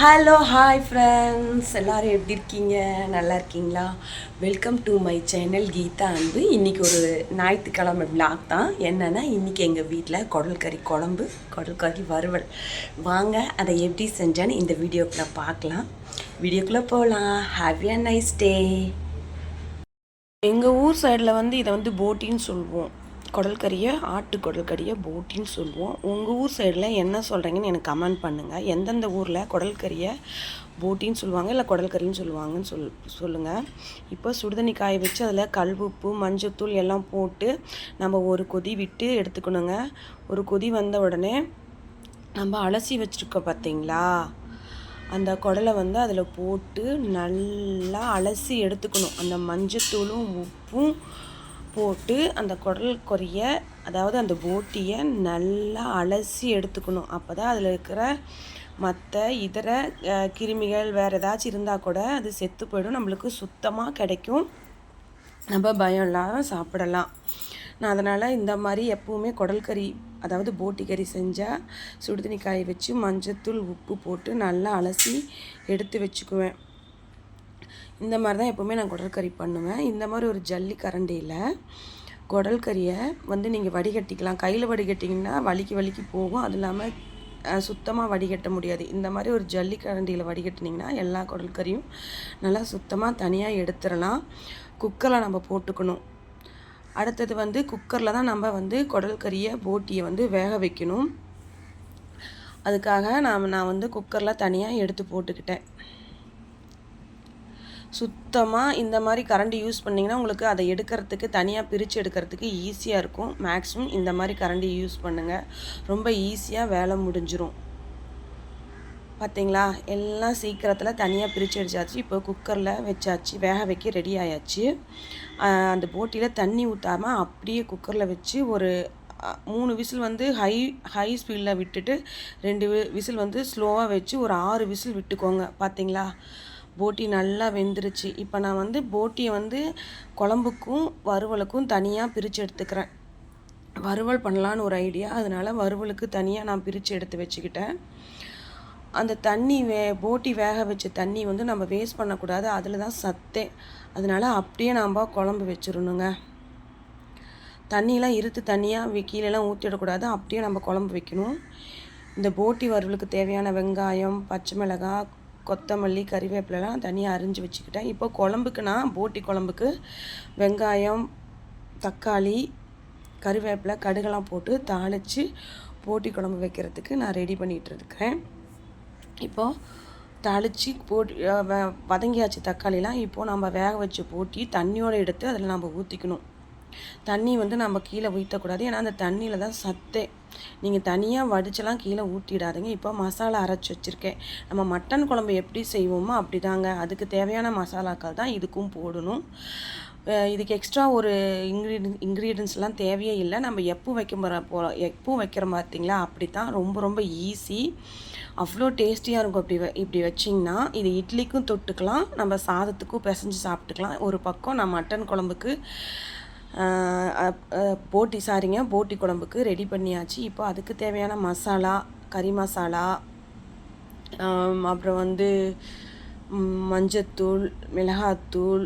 Hello hi friends எல்லோரும் எப்படி இருக்கீங்க? நல்லா இருக்கீங்களா? Welcome to my channel Geetha Anbu. இன்றைக்கி ஒரு ஞாயிற்றுக்கிழமை விளாக் தான். என்னென்னா இன்றைக்கி எங்கள் வீட்டில் குடல் கறி குழம்பு குடல் கறி வறுவல். வாங்க அதை எப்படி செஞ்சேன்னு இந்த வீடியோக்குள்ளே பார்க்கலாம். வீடியோக்குள்ளே போகலாம் ஹாவ் அ நைஸ் டே எங்கள் ஊர் சைடில் வந்து இதை வந்து போட்டின்னு சொல்லுவோம். குடல் கறியை ஆட்டு குடல் கறியை போட்டின்னு சொல்லுவோம். உங்கள் ஊர் சைடில் என்ன சொல்கிறீங்கன்னு எனக்கு கமெண்ட் பண்ணுங்கள் எந்தெந்த ஊரில் குடல் கறியை போட்டின்னு சொல்லுவாங்க இல்லை குடல் கறின்னு சொல்லுவாங்கன்னு சொல் சொல்லுங்கள் இப்போ சுடுதண்ணி காய வச்சு அதில் கல்வுப்பு மஞ்சத்தூள் எல்லாம் போட்டு நம்ம ஒரு கொதி விட்டு எடுத்துக்கணுங்க. ஒரு கொதி வந்த உடனே நம்ம அலசி வச்சுருக்கோம் பார்த்தீங்களா அந்த குடலை வந்து அதில் போட்டு நல்லா அலசி எடுத்துக்கணும். அந்த மஞ்சத்தூளும் உப்பும் போட்டு அந்த குடல் கொறிய அதாவது அந்த போட்டியை நல்லா அலசி எடுத்துக்கணும். அப்போ தான் அதில் இருக்கிற மற்ற இதர கிருமிகள் வேறு ஏதாச்சும் இருந்தால் கூட அது செத்து போயிடும். நம்மளுக்கு சுத்தமாக கிடைக்கும். நம்ம பயம் இல்லாமல் சாப்பிடலாம். நான் அதனால் இந்த மாதிரி எப்போவுமே குடல் கறி அதாவது போட்டி கறி செஞ்சால் சுடுதண்ணி காய வச்சு மஞ்சத்தூள் உப்பு போட்டு நல்லா அலசி எடுத்து வச்சுக்குவேன். இந்த மாதிரி தான் எப்போவுமே நான் குடல் கறி பண்ணுவேன். இந்த மாதிரி ஒரு ஜல்லி கரண்டியில் குடல் கறியை வந்து நீங்கள் வடிகட்டிக்கலாம். கையில் வடிகட்டிங்கன்னா வலிக்கு வலிக்கு போகும். அது இல்லாமல் சுத்தமாக வடிகட்ட முடியாது. இந்த மாதிரி ஒரு ஜல்லி கரண்டியில் வடிகட்டினீங்கன்னா எல்லா குடல் கறியும் நல்லா சுத்தமாக தனியாக எடுத்துடலாம். குக்கரில் நம்ம போட்டுக்கணும். அடுத்தது வந்து குக்கரில் தான் நம்ம வந்து குடல் கறியை போட்டியை வந்து வேக வைக்கணும். அதுக்காக நான் நான் வந்து குக்கரில் தனியாக எடுத்து போட்டுக்கிட்டேன். சுத்தமாக இந்த மாதிரி கரண்டி யூஸ் பண்ணிங்கன்னா உங்களுக்கு அதை எடுக்கிறதுக்கு தனியாக பிரித்து எடுக்கிறதுக்கு ஈஸியாக இருக்கும். மேக்ஸிமம் இந்த மாதிரி கரண்டி யூஸ் பண்ணுங்கள் ரொம்ப ஈஸியாக வேலை முடிஞ்சிரும். பார்த்தீங்களா எல்லாம் சீக்கிரத்தில் தனியாக பிரித்து அடிச்சாச்சு இப்போ குக்கரில் வச்சாச்சு. வேக வைக்க ரெடி ஆயாச்சு. அந்த போட்டியில் தண்ணி ஊற்றாமல் அப்படியே குக்கரில் வச்சு ஒரு மூணு விசில் வந்து ஹை ஹை ஸ்பீடில் விட்டுட்டு ரெண்டு விசில் வந்து ஸ்லோவாக வச்சு ஒரு ஆறு விசில் விட்டுக்கோங்க. பார்த்தீங்களா போட்டி நல்லா வெந்துருச்சு. இப்போ நான் வந்து போட்டியை வந்து குழம்புக்கும் வறுவலுக்கும் தனியாக பிரித்து எடுத்துக்கிறேன். வறுவல் பண்ணலான்னு ஒரு ஐடியா அதனால் வறுவலுக்கு தனியாக நான் பிரித்து எடுத்து வச்சுக்கிட்டேன். அந்த தண்ணி வே போட்டி வேக வச்ச தண்ணி வந்து நம்ம வேஸ்ட் பண்ணக்கூடாது. அதில் தான் சத்தே. அதனால அப்படியே நாம் குழம்பு வச்சிடணுங்க தண்ணியெலாம் இருத்து தண்ணியாக கீழெல்லாம் ஊற்றிடக்கூடாது அப்படியே நம்ம குழம்பு வைக்கணும். இந்த போட்டி வறுவலுக்கு தேவையான வெங்காயம் பச்சை மிளகாய் கொத்தமல்லி கறிவேப்பிலலாம் தனியாக அரிஞ்சு வச்சுக்கிட்டேன். இப்போ குழம்புக்கு நான் போட்டி குழம்புக்கு வெங்காயம் தக்காளி கறிவேப்பிலை கடுகெல்லாம் போட்டு தாளித்து போட்டி குழம்பு வைக்கிறதுக்கு நான் ரெடி பண்ணிகிட்டு இருக்கிறேன். இப்போது தாளித்து போட்டு வ- வதங்கியாச்சு தக்காளிலாம். இப்போது நம்ம வேக வச்சு போட்டி தண்ணியோடு எடுத்து அதில் நம்ம ஊற்றிக்கணும் தண்ணி வந்து நம்ம கீழே ஊற்றக்கூடாது ஏன்னா அந்த தண்ணியில் தான் சத்தே. நீங்கள் தனியாக வடிச்செல்லாம் கீழே ஊற்றிடாதீங்க இப்போ மசாலா அரைச்சி வச்சுருக்கேன். நம்ம மட்டன் குழம்பு எப்படி செய்வோமோ அப்படி தாங்க அதுக்கு தேவையான மசாலாக்கள் தான் இதுக்கும் போடணும். இதுக்கு எக்ஸ்ட்ரா ஒரு இன்க்ரீடியன் இன்க்ரீடியன்ஸ்லாம் தேவையே இல்லை. நம்ம எப்போ வைக்க போகிற எப்போ வைக்கிற பார்த்தீங்களா? அப்படி தான் ரொம்ப ரொம்ப ஈஸி அவ்வளோ டேஸ்டியாக இருக்கும். இப்படி வ- இப்படி வச்சிங்கன்னா இது இட்லிக்கும் தொட்டுக்கலாம். நம்ம சாதத்துக்கும் பிசைஞ்சு சாப்பிட்டுக்கலாம். ஒரு பக்கம் நான் மட்டன் குழம்புக்கு போட்டி சாரிங்க போட்டி குழம்புக்கு ரெடி பண்ணியாச்சு. இப்போ அதுக்கு தேவையான மசாலா கறி மசாலா அப்புறம் வந்து மஞ்சத்தூள் மிளகாத்தூள்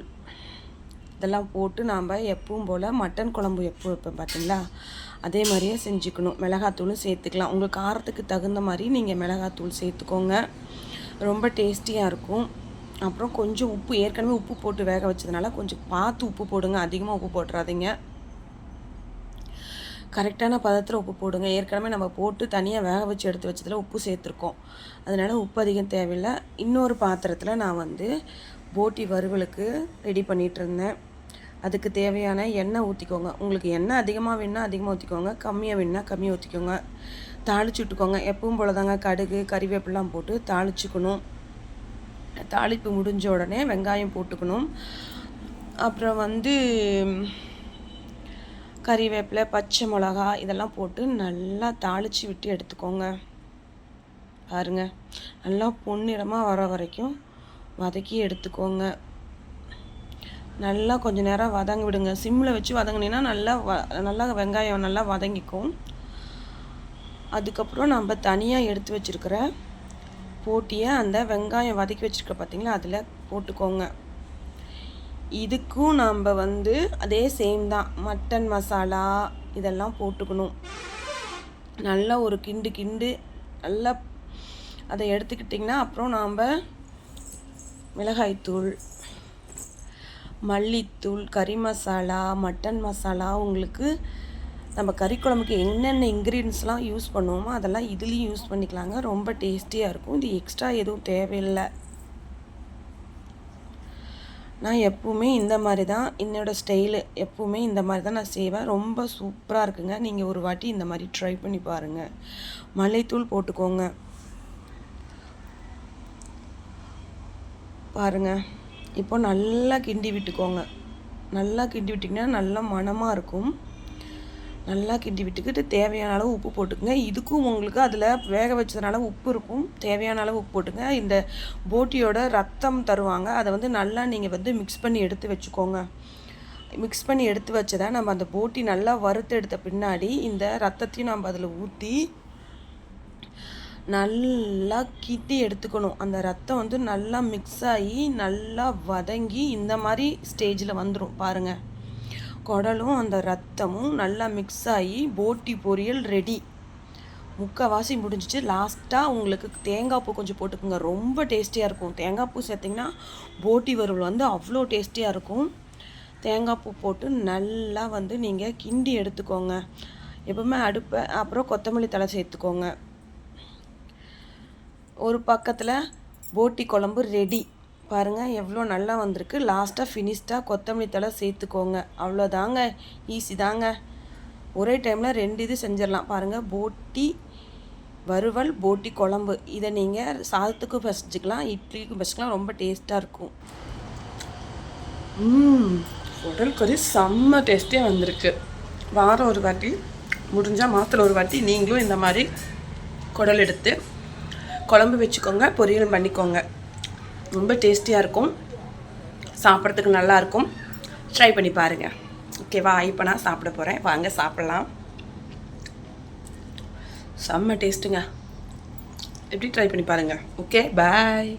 இதெல்லாம் போட்டு நாம் எப்பவும் போல் மட்டன் குழம்பு எப்போ வைப்போம் பார்த்தீங்களா அதே மாதிரியே செஞ்சுக்கணும். மிளகாத்தூளும் சேர்த்துக்கலாம். உங்கள் காரத்துக்கு தகுந்த மாதிரி நீங்கள் மிளகாத்தூள் சேர்த்துக்கோங்க. ரொம்ப டேஸ்டியாக இருக்கும். அப்புறம் கொஞ்சம் உப்பு ஏற்கனவே உப்பு போட்டு வேக வச்சதுனால கொஞ்சம் பார்த்து உப்பு போடுங்க. அதிகமாக உப்பு போட்டுறாதீங்க. கரெக்டான பதத்தில் உப்பு போடுங்க. ஏற்கனவே நம்ம போட்டு தனியாக வேக வச்சு எடுத்து வச்சதில் உப்பு சேர்த்துருக்கோம். அதனால் உப்பு அதிகம் தேவையில்லை. இன்னொரு பாத்திரத்தில் நான் வந்து போட்டி வறுவலுக்கு ரெடி பண்ணிகிட்டு இருந்தேன். அதுக்கு தேவையான எண்ணெய் ஊற்றிக்கோங்க உங்களுக்கு எண்ணெய் அதிகமாக வேணுன்னா அதிகமாக ஊற்றிக்கோங்க கம்மியாக வேணுன்னா கம்மியாக ஊற்றிக்கோங்க தாளிச்சு விட்டுக்கோங்க. எப்பவும் போல தாங்க கடுகு கறிவேப்பிலாம் போட்டு தாளிச்சுக்கணும். தாளிப்பு முடிஞ்ச உடனே வெங்காயம் போட்டுக்கணும். அப்புறம் வந்து கறிவேப்பிலை பச்சை மிளகா இதெல்லாம் போட்டு நல்லா தாளித்து விட்டு எடுத்துக்கோங்க. பாருங்க நல்லா பொன்னிறமாக வர வரைக்கும் வதக்கி எடுத்துக்கோங்க. நல்லா கொஞ்ச நேரம் வதங்க விடுங்க. சிம்மில் வச்சு வதங்கினீங்கன்னா நல்லா வ நல்லா வெங்காயம் நல்லா வதங்கிக்கும். அதுக்கப்புறம் நம்ம தனியாக எடுத்து வச்சிருக்கிற போட்டியை அந்த வெங்காயம் வதக்கி வச்சுருக்க பார்த்தீங்களா அதில் போட்டுக்கோங்க. இதுக்கும் நம்ம வந்து அதே சேம் தான். மட்டன் மசாலா இதெல்லாம் போட்டுக்கணும். நல்லா ஒரு கிண்டு கிண்டு நல்லா அதை எடுத்துக்கிட்டிங்கன்னா அப்புறம் நாம் மிளகாய்த்தூள் மல்லித்தூள் கறி மசாலா மட்டன் மசாலா உங்களுக்கு நம்ம கறி குழம்புக்கு என்னென்ன இன்க்ரீடியன்ஸ்லாம் யூஸ் பண்ணுவோமோ அதெல்லாம் இதுலேயும் யூஸ் பண்ணிக்கலாங்க. ரொம்ப டேஸ்டியாக இருக்கும். இது எக்ஸ்ட்ரா எதுவும் தேவையில்லை. நான் எப்பவுமே இந்த மாதிரி தான் என்னோடய ஸ்டைலு எப்பவுமே இந்த மாதிரி தான் நான் செய்வேன். ரொம்ப சூப்பராக இருக்குங்க. நீங்கள் ஒரு வாட்டி இந்த மாதிரி ட்ரை பண்ணி பாருங்கள் மல்லித்தூள் போட்டுக்கோங்க. பாருங்கள் இப்போ நல்லா கிண்டி விட்டுக்கோங்க. நல்லா கிண்டி விட்டிங்கன்னா நல்லா மணமாக இருக்கும். நல்லா கிண்டி விட்டுக்கிட்டு தேவையான அளவு உப்பு போட்டுக்கோங்க. இதுக்கும் உங்களுக்கு அதில் வேக வச்சதுனால உப்பு இருக்கும். தேவையான அளவு உப்பு போட்டுங்க. இந்த போட்டியோட ரத்தம் தருவாங்க. அதை வந்து நல்லா நீங்கள் வந்து மிக்ஸ் பண்ணி எடுத்து வச்சுக்கோங்க. மிக்ஸ் பண்ணி எடுத்து வச்சதை நம்ம அந்த போட்டி நல்லா வறுத்து எடுத்த பின்னாடி இந்த ரத்தத்தையும் நம்ம அதில் ஊற்றி நல்லா கிட்டி எடுத்துக்கணும். அந்த ரத்தம் வந்து நல்லா மிக்ஸ் ஆகி நல்லா வதங்கி இந்த மாதிரி ஸ்டேஜில் வந்துடும் பாருங்கள் குடலும் அந்த ரத்தமும் நல்லா மிக்ஸ் ஆகி போட்டி பொரியல் ரெடி முக்கால்வாசி முடிஞ்சிச்சு. லாஸ்ட்டாக உங்களுக்கு தேங்காய் பூ கொஞ்சம் போட்டுக்கோங்க. ரொம்ப டேஸ்டியாக இருக்கும். தேங்காய் பூ சேர்த்திங்கன்னா போட்டி வறுவல் வந்து அவ்வளோ டேஸ்டியாக இருக்கும். தேங்காய் பூ போட்டு நல்லா வந்து நீங்கள் கிண்டி எடுத்துக்கோங்க. எப்பவுமே அடுப்பை அப்புறம் கொத்தமல்லி தலை சேர்த்துக்கோங்க. ஒரு பக்கத்தில் போட்டி குழம்பு ரெடி பாருங்கள் எவ்வளோ நல்லா வந்திருக்கு. லாஸ்ட்டாக ஃபினிஷ்டாக கொத்தமல்லி தலை சேர்த்துக்கோங்க. அவ்வளோதாங்க. ஈஸி தாங்க. ஒரே டைமில் ரெண்டு இது செஞ்சிடலாம். பாருங்கள் போட்டி வறுவல் போட்டி குழம்பு. இதை நீங்கள் சாதத்துக்கும் பசிச்சுக்கலாம் இட்லிக்கும் பசிக்கலாம் ரொம்ப டேஸ்ட்டாக இருக்கும். உடல் கறி செம்ம டேஸ்ட்டே வந்திருக்கு. வாரம் ஒரு வாட்டி முடிஞ்சால் மாதத்தில் ஒரு வாட்டி நீங்களும் இந்த மாதிரி குடல் எடுத்து குழம்பு வச்சுக்கோங்க பொரியல் பண்ணிக்கோங்க. ரொம்ப டேஸ்டியாக இருக்கும். சாப்பிட்றதுக்கு நல்லாயிருக்கும் ட்ரை பண்ணி பாருங்கள் ஓகேவா இப்போ நான் சாப்பிட போகிறேன் வாங்க சாப்பிட்லாம். செம்ம டேஸ்ட்டுங்க எப்படி ட்ரை பண்ணி பாருங்கள் ஓகே பாய்